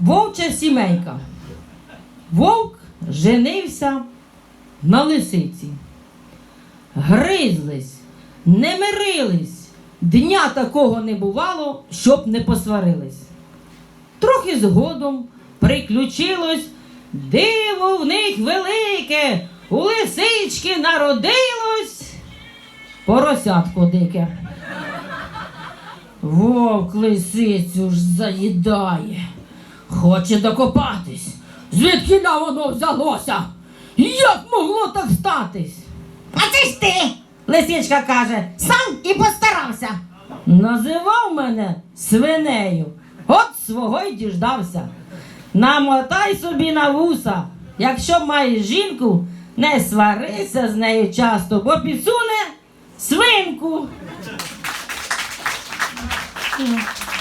Вовча сімейка. Вовк женився на лисиці. Гризлись, не мирились. Дня такого не бувало, щоб не посварились. Трохи згодом приключилось диво в них велике, у лисички народилось поросятко дике. Вовк лисицю ж заїдає, хоче докопатись. Звідки на воно взялося? Як могло так статись? А це ж ти, лисичка каже, сам і постарався. Називав мене свинею, от свого й діждався. Намотай собі на вуса. Якщо маєш жінку, не сварися з нею часто, бо підсуне свинку. 嗯。